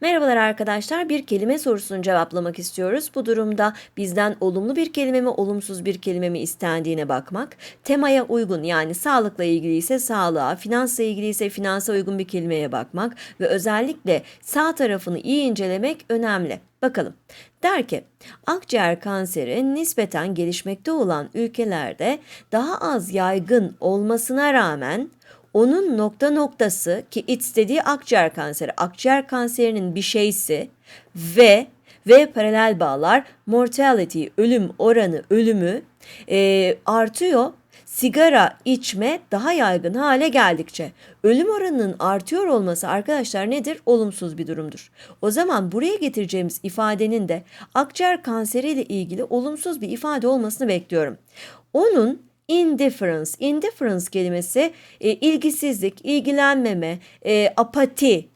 Merhabalar arkadaşlar. Bir kelime sorusunu cevaplamak istiyoruz. Bu durumda bizden olumlu bir kelime mi, olumsuz bir kelime mi istendiğine bakmak. Temaya uygun yani sağlıkla ilgili ise sağlığa, finansla ilgili ise finansa uygun bir kelimeye bakmak ve özellikle sağ tarafını iyi incelemek önemli. Bakalım. Der ki, akciğer kanseri nispeten gelişmekte olan ülkelerde daha az yaygın olmasına rağmen onun nokta noktası ki it dediği akciğer kanseri, akciğer kanserinin bir şeysi ve ve paralel bağlar mortality, ölüm oranı, ölümü e, artıyor. Sigara içme daha yaygın hale geldikçe ölüm oranının artıyor olması arkadaşlar nedir? Olumsuz bir durumdur. O zaman buraya getireceğimiz ifadenin de akciğer kanseriyle ilgili olumsuz bir ifade olmasını bekliyorum. Onun indifference, indifference kelimesi e, ilgisizlik, ilgilenmeme, e, apati,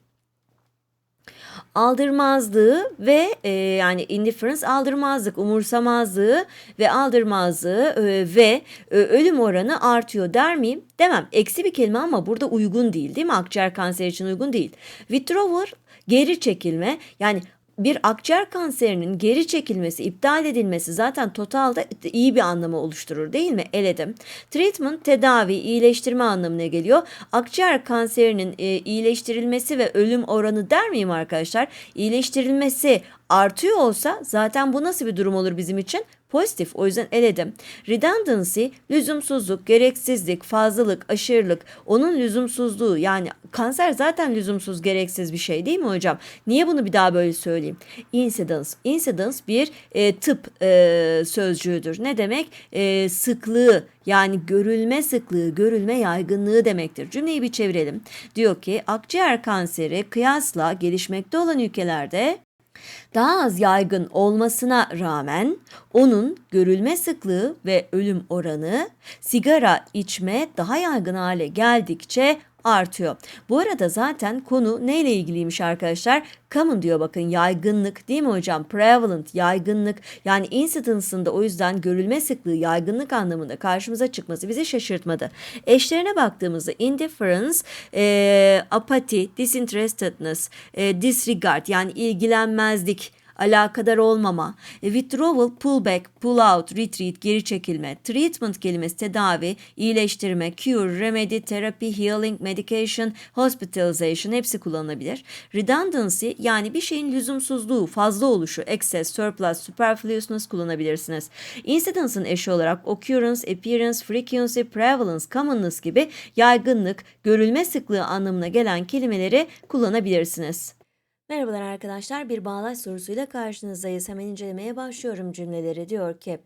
aldırmazlığı ve e, yani indifference aldırmazlık, umursamazlığı ve aldırmazlığı e, ve e, ölüm oranı artıyor der miyim? Demem. Eksi bir kelime ama burada uygun değil değil mi? Akciğer kanseri için uygun değil. Withdrawal geri çekilme yani bir akciğer kanserinin geri çekilmesi, iptal edilmesi zaten totalde iyi bir anlamı oluşturur değil mi? Eledim. Treatment tedavi, iyileştirme anlamına geliyor. Akciğer kanserinin e, iyileştirilmesi ve ölüm oranı der miyim arkadaşlar? İyileştirilmesi artıyor olsa zaten bu nasıl bir durum olur bizim için? Pozitif o yüzden eledim. Redundancy lüzumsuzluk, gereksizlik, fazlalık, aşırılık onun lüzumsuzluğu yani kanser zaten lüzumsuz gereksiz bir şey değil mi hocam? Niye bunu bir daha böyle söyleyeyim? Incidence. Incidence bir e, tıp e, sözcüğüdür. Ne demek? E, sıklığı yani görülme sıklığı, görülme yaygınlığı demektir. Cümleyi bir çevirelim. Diyor ki akciğer kanseri kıyasla gelişmekte olan ülkelerde daha az yaygın olmasına rağmen onun görülme sıklığı ve ölüm oranı sigara içme daha yaygın hale geldikçe artıyor. Bu arada zaten konu neyle ilgiliymiş arkadaşlar? Common diyor bakın yaygınlık değil mi hocam? Prevalent yaygınlık yani incidence'ın o yüzden görülme sıklığı yaygınlık anlamında karşımıza çıkması bizi şaşırtmadı. Eşlerine baktığımızda indifference, e, apati, disinterestedness, e, disregard yani ilgilenmezlik, alakadar olmama, e, withdrawal, pullback, pull out, retreat, geri çekilme, treatment kelimesi tedavi, iyileştirme, cure, remedy, therapy, healing, medication, hospitalization hepsi kullanılabilir. Redundancy yani bir şeyin lüzumsuzluğu, fazla oluşu, excess, surplus, superfluousness kullanabilirsiniz. Incidence'ın eşi olarak occurrence, appearance, frequency, prevalence, commonness gibi yaygınlık, görülme sıklığı anlamına gelen kelimeleri kullanabilirsiniz. Merhabalar arkadaşlar. Bir bağlaç sorusuyla karşınızdayız. Hemen incelemeye başlıyorum cümleleri. Diyor ki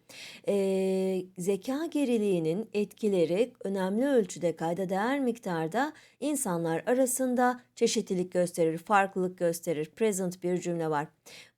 eee, zeka geriliğinin etkileri önemli ölçüde kayda değer miktarda insanlar arasında çeşitlilik gösterir, farklılık gösterir. Present bir cümle var.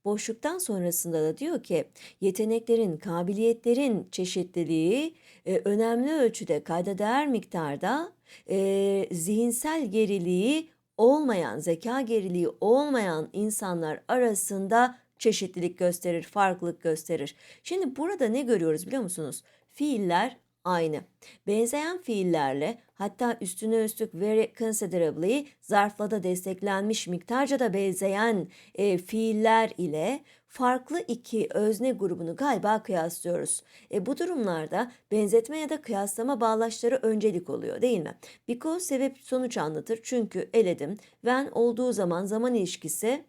Boşluktan sonrasında da diyor ki yeteneklerin, kabiliyetlerin çeşitliliği e, önemli ölçüde kayda değer miktarda e, zihinsel geriliği olmayan, zeka geriliği olmayan insanlar arasında çeşitlilik gösterir, farklılık gösterir. Şimdi burada ne görüyoruz biliyor musunuz? Fiiller aynı. Benzeyen fiillerle hatta üstüne üstlük very considerably zarfla da desteklenmiş miktarca da benzeyen e, fiiller ile farklı iki özne grubunu galiba kıyaslıyoruz. E, bu durumlarda benzetme ya da kıyaslama bağlaçları öncelik oluyor değil mi? Because sebep sonuç anlatır çünkü eledim. When olduğu zaman zaman ilişkisi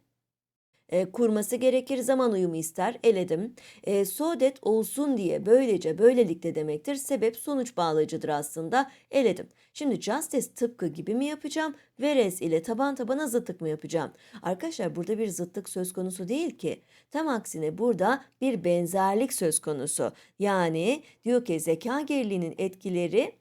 e, kurması gerekir. Zaman uyumu ister. Eledim. E, so that olsun diye böylece böylelikle demektir. Sebep sonuç bağlacıdır aslında. Eledim. Şimdi justice tıpkı gibi mi yapacağım? Whereas ile taban tabana zıttık mı yapacağım? Arkadaşlar burada bir zıttık söz konusu değil ki. Tam aksine burada bir benzerlik söz konusu. Yani diyor ki zeka geriliğinin etkileri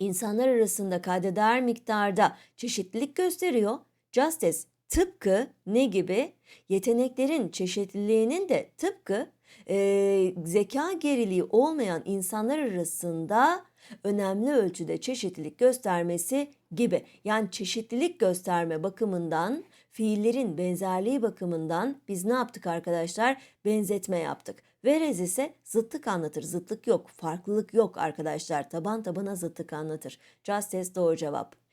insanlar arasında kaydeder miktarda çeşitlilik gösteriyor. Justice tıpkı ne gibi? Yeteneklerin çeşitliliğinin de tıpkı e, zeka geriliği olmayan insanlar arasında önemli ölçüde çeşitlilik göstermesi gibi. Yani çeşitlilik gösterme bakımından, fiillerin benzerliği bakımından biz ne yaptık arkadaşlar? Benzetme yaptık. Verez ise zıttık anlatır. Zıtlık yok, farklılık yok arkadaşlar. Taban tabana zıttık anlatır. Justice doğru cevap.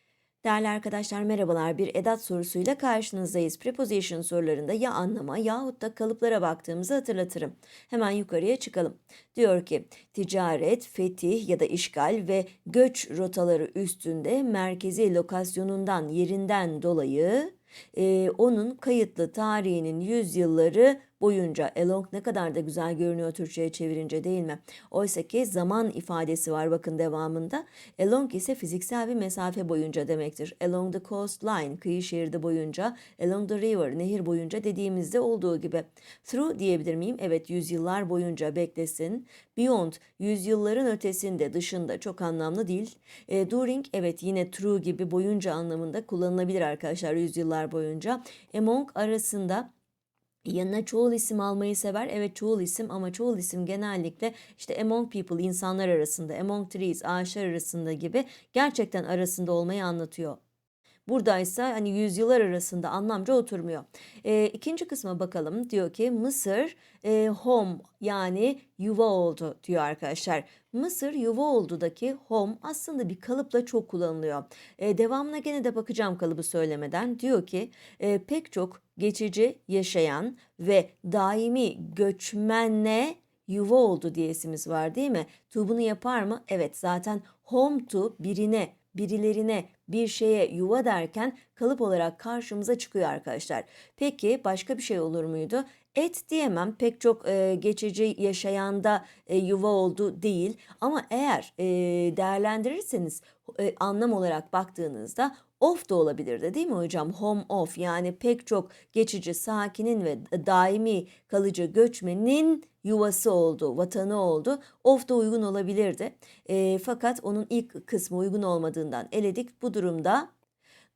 Değerli arkadaşlar merhabalar. Bir edat sorusuyla karşınızdayız. Preposition sorularında ya anlama yahut da kalıplara baktığımızı hatırlatırım. Hemen yukarıya çıkalım. Diyor ki ticaret, fetih ya da işgal ve göç rotaları üstünde merkezi lokasyonundan yerinden dolayı e, onun kayıtlı tarihinin yüzyılları boyunca along ne kadar da güzel görünüyor Türkçe'ye çevirince değil mi? Oysa ki zaman ifadesi var bakın devamında. Along ise fiziksel bir mesafe boyunca demektir. Along the coastline kıyı şeridi boyunca, along the river nehir boyunca dediğimizde olduğu gibi. Through diyebilir miyim? Evet yüzyıllar boyunca beklesin. Beyond yüzyılların ötesinde dışında çok anlamlı değil. E, during evet yine through gibi boyunca anlamında kullanılabilir arkadaşlar yüzyıllar boyunca. Among arasında Yanına çoğul isim almayı sever. Evet çoğul isim ama çoğul isim genellikle işte among people insanlar arasında, among trees ağaçlar arasında gibi gerçekten arasında olmayı anlatıyor. Buradaysa hani yüzyıllar arasında anlamca oturmuyor. E, ikinci kısma bakalım. Diyor ki Mısır e, home yani yuva oldu diyor arkadaşlar. Mısır yuva oldu'daki home aslında bir kalıpla çok kullanılıyor. E, devamına gene de bakacağım kalıbı söylemeden. Diyor ki e, pek çok geçici yaşayan ve daimi göçmenle yuva oldu diyesimiz var değil mi? To bunu yapar mı? Evet zaten home to birine birilerine bir şeye yuva derken kalıp olarak karşımıza çıkıyor arkadaşlar. Peki başka bir şey olur muydu? Et diyemem pek çok e, geçici yaşayanda e, yuva oldu değil ama eğer e, değerlendirirseniz e, anlam olarak baktığınızda off da olabilirdi değil mi hocam? Home off yani pek çok geçici sakinin ve daimi kalıcı göçmenin yuvası oldu, vatanı oldu. Off da uygun olabilirdi. E, fakat onun ilk kısmı uygun olmadığından eledik. Bu durumda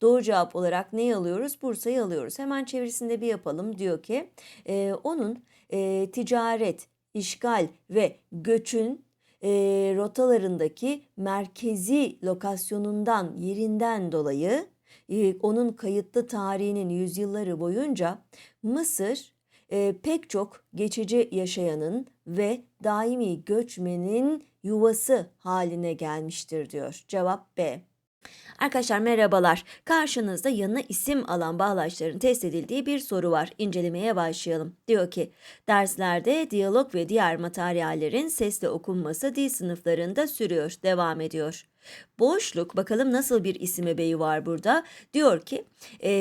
Doğru cevap olarak neyi alıyoruz? Bursa'yı alıyoruz. Hemen çevirisinde bir yapalım. Diyor ki e, onun e, ticaret, işgal ve göçün e, rotalarındaki merkezi lokasyonundan, yerinden dolayı e, onun kayıtlı tarihinin yüzyılları boyunca Mısır e, pek çok geçici yaşayanın ve daimi göçmenin yuvası haline gelmiştir diyor. Cevap B. Arkadaşlar merhabalar. Karşınızda yanına isim alan bağlaçların test edildiği bir soru var. İncelemeye başlayalım. Diyor ki, derslerde diyalog ve diğer materyallerin sesle okunması dil sınıflarında sürüyor, devam ediyor. Boşluk bakalım nasıl bir isim ebeği var burada. Diyor ki e,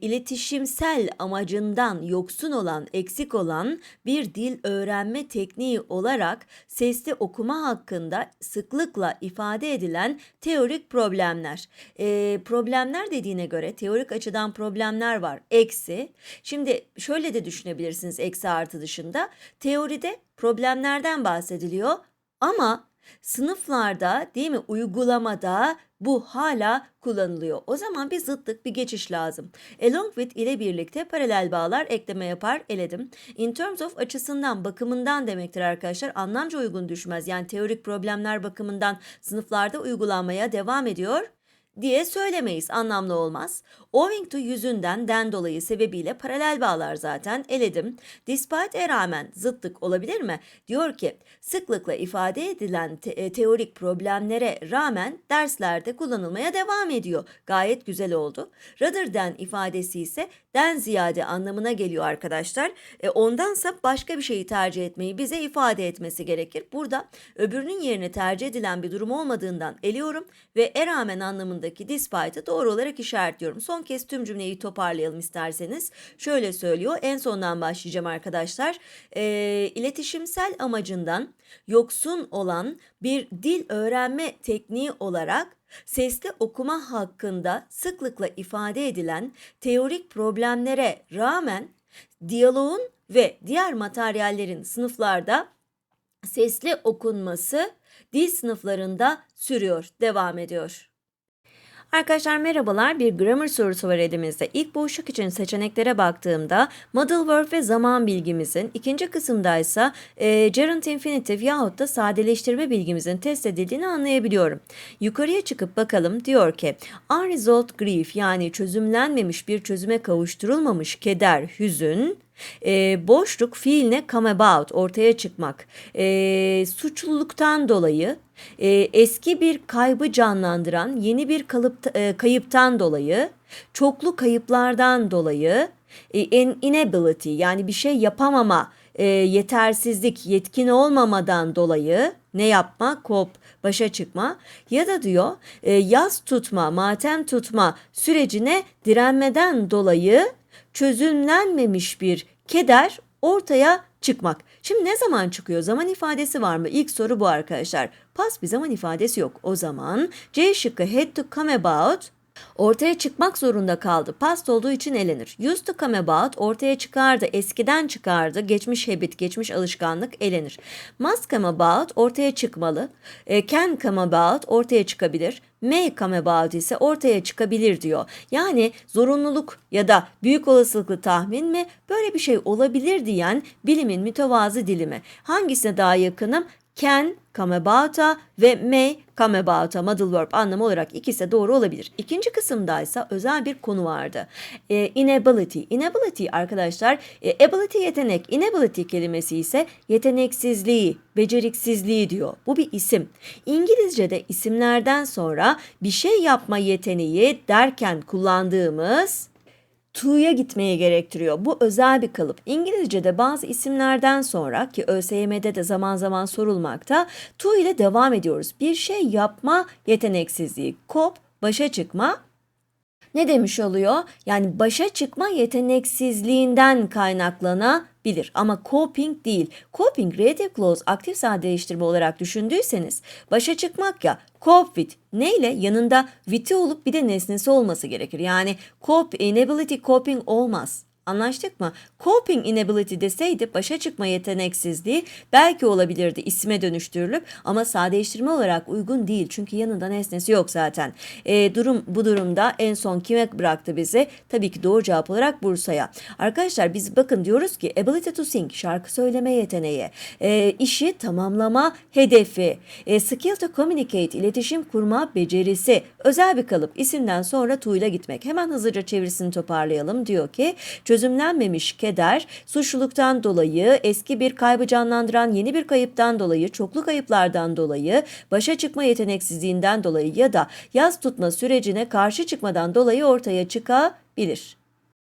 iletişimsel amacından yoksun olan, eksik olan bir dil öğrenme tekniği olarak sesli okuma hakkında sıklıkla ifade edilen teorik problemler. E, problemler dediğine göre teorik açıdan problemler var. Eksi. Şimdi şöyle de düşünebilirsiniz eksi artı dışında. Teoride problemlerden bahsediliyor ama Sınıflarda değil mi uygulamada bu hala kullanılıyor. O zaman bir zıtlık bir geçiş lazım. Along with ile birlikte paralel bağlar ekleme yapar eledim. In terms of açısından bakımından demektir arkadaşlar. Anlamca uygun düşmez. Yani teorik problemler bakımından sınıflarda uygulanmaya devam ediyor diye söylemeyiz. Anlamlı olmaz. Owing to yüzünden den dolayı sebebiyle paralel bağlar zaten eledim. Despite rağmen zıtlık olabilir mi? Diyor ki sıklıkla ifade edilen te- e, teorik problemlere rağmen derslerde kullanılmaya devam ediyor. Gayet güzel oldu. Rather than ifadesi ise den ziyade anlamına geliyor arkadaşlar. E, ondansa başka bir şeyi tercih etmeyi bize ifade etmesi gerekir. Burada öbürünün yerine tercih edilen bir durum olmadığından eliyorum ve e rağmen anlamındaki despite'ı doğru olarak işaretliyorum. Son kez tüm cümleyi toparlayalım isterseniz. Şöyle söylüyor. En sondan başlayacağım arkadaşlar. E, iletişimsel amacından yoksun olan bir dil öğrenme tekniği olarak sesli okuma hakkında sıklıkla ifade edilen teorik problemlere rağmen diyaloğun ve diğer materyallerin sınıflarda sesli okunması dil sınıflarında sürüyor, devam ediyor. Arkadaşlar merhabalar. Bir grammar sorusu var elimizde. İlk boşluk için seçeneklere baktığımda model verb ve zaman bilgimizin, ikinci kısımda ise e, gerund infinitive yahut da sadeleştirme bilgimizin test edildiğini anlayabiliyorum. Yukarıya çıkıp bakalım diyor ki unresolved grief yani çözümlenmemiş bir çözüme kavuşturulmamış keder, hüzün, e, boşluk fiiline come about ortaya çıkmak. E, suçluluktan dolayı e, eski bir kaybı canlandıran yeni bir kalıp, e, kayıptan dolayı, çoklu kayıplardan dolayı, e, in- inability yani bir şey yapamama, e, yetersizlik, yetkin olmamadan dolayı ne yapma? Kop, başa çıkma ya da diyor e, yaz tutma, matem tutma sürecine direnmeden dolayı çözümlenmemiş bir keder ortaya çıkmak. Şimdi ne zaman çıkıyor? Zaman ifadesi var mı? İlk soru bu arkadaşlar. Pas bir zaman ifadesi yok. O zaman C şıkkı had to come about ortaya çıkmak zorunda kaldı. Past olduğu için elenir. Used to come about ortaya çıkardı, eskiden çıkardı. Geçmiş habit, geçmiş alışkanlık elenir. Must come about ortaya çıkmalı. E, can come about ortaya çıkabilir. May come about ise ortaya çıkabilir diyor. Yani zorunluluk ya da büyük olasılıklı tahmin mi böyle bir şey olabilir diyen bilimin mütevazı dilimi. Hangisine daha yakınım? Can come about'a ve may come about'a modal verb anlamı olarak ikisi de doğru olabilir. İkinci kısımda ise özel bir konu vardı. E, inability. Inability arkadaşlar e, ability yetenek. Inability kelimesi ise yeteneksizliği, beceriksizliği diyor. Bu bir isim. İngilizce'de isimlerden sonra bir şey yapma yeteneği derken kullandığımız to'ya gitmeye gerektiriyor. Bu özel bir kalıp. İngilizce'de bazı isimlerden sonra ki ÖSYM'de de zaman zaman sorulmakta to ile devam ediyoruz. Bir şey yapma yeteneksizliği, kop, başa çıkma ne demiş oluyor? Yani başa çıkma yeteneksizliğinden kaynaklanabilir ama coping değil. Coping relative clause aktif sadeleştirme olarak düşündüyseniz başa çıkmak ya cope with neyle yanında with'i olup bir de nesnesi olması gerekir. Yani cope inability coping olmaz. Anlaştık mı? Coping inability deseydi başa çıkma yeteneksizliği belki olabilirdi isime dönüştürülüp ama sadeleştirme olarak uygun değil. Çünkü yanında nesnesi yok zaten. E, durum bu durumda en son kime bıraktı bizi? Tabii ki doğru cevap olarak Bursa'ya. Arkadaşlar biz bakın diyoruz ki ability to sing şarkı söyleme yeteneği, e, işi tamamlama hedefi, e, skill to communicate iletişim kurma becerisi, özel bir kalıp isimden sonra ile gitmek. Hemen hızlıca çevirisini toparlayalım. Diyor ki çözümlenmemiş keder, suçluluktan dolayı, eski bir kaybı canlandıran yeni bir kayıptan dolayı, çoklu kayıplardan dolayı, başa çıkma yeteneksizliğinden dolayı ya da yaz tutma sürecine karşı çıkmadan dolayı ortaya çıkabilir.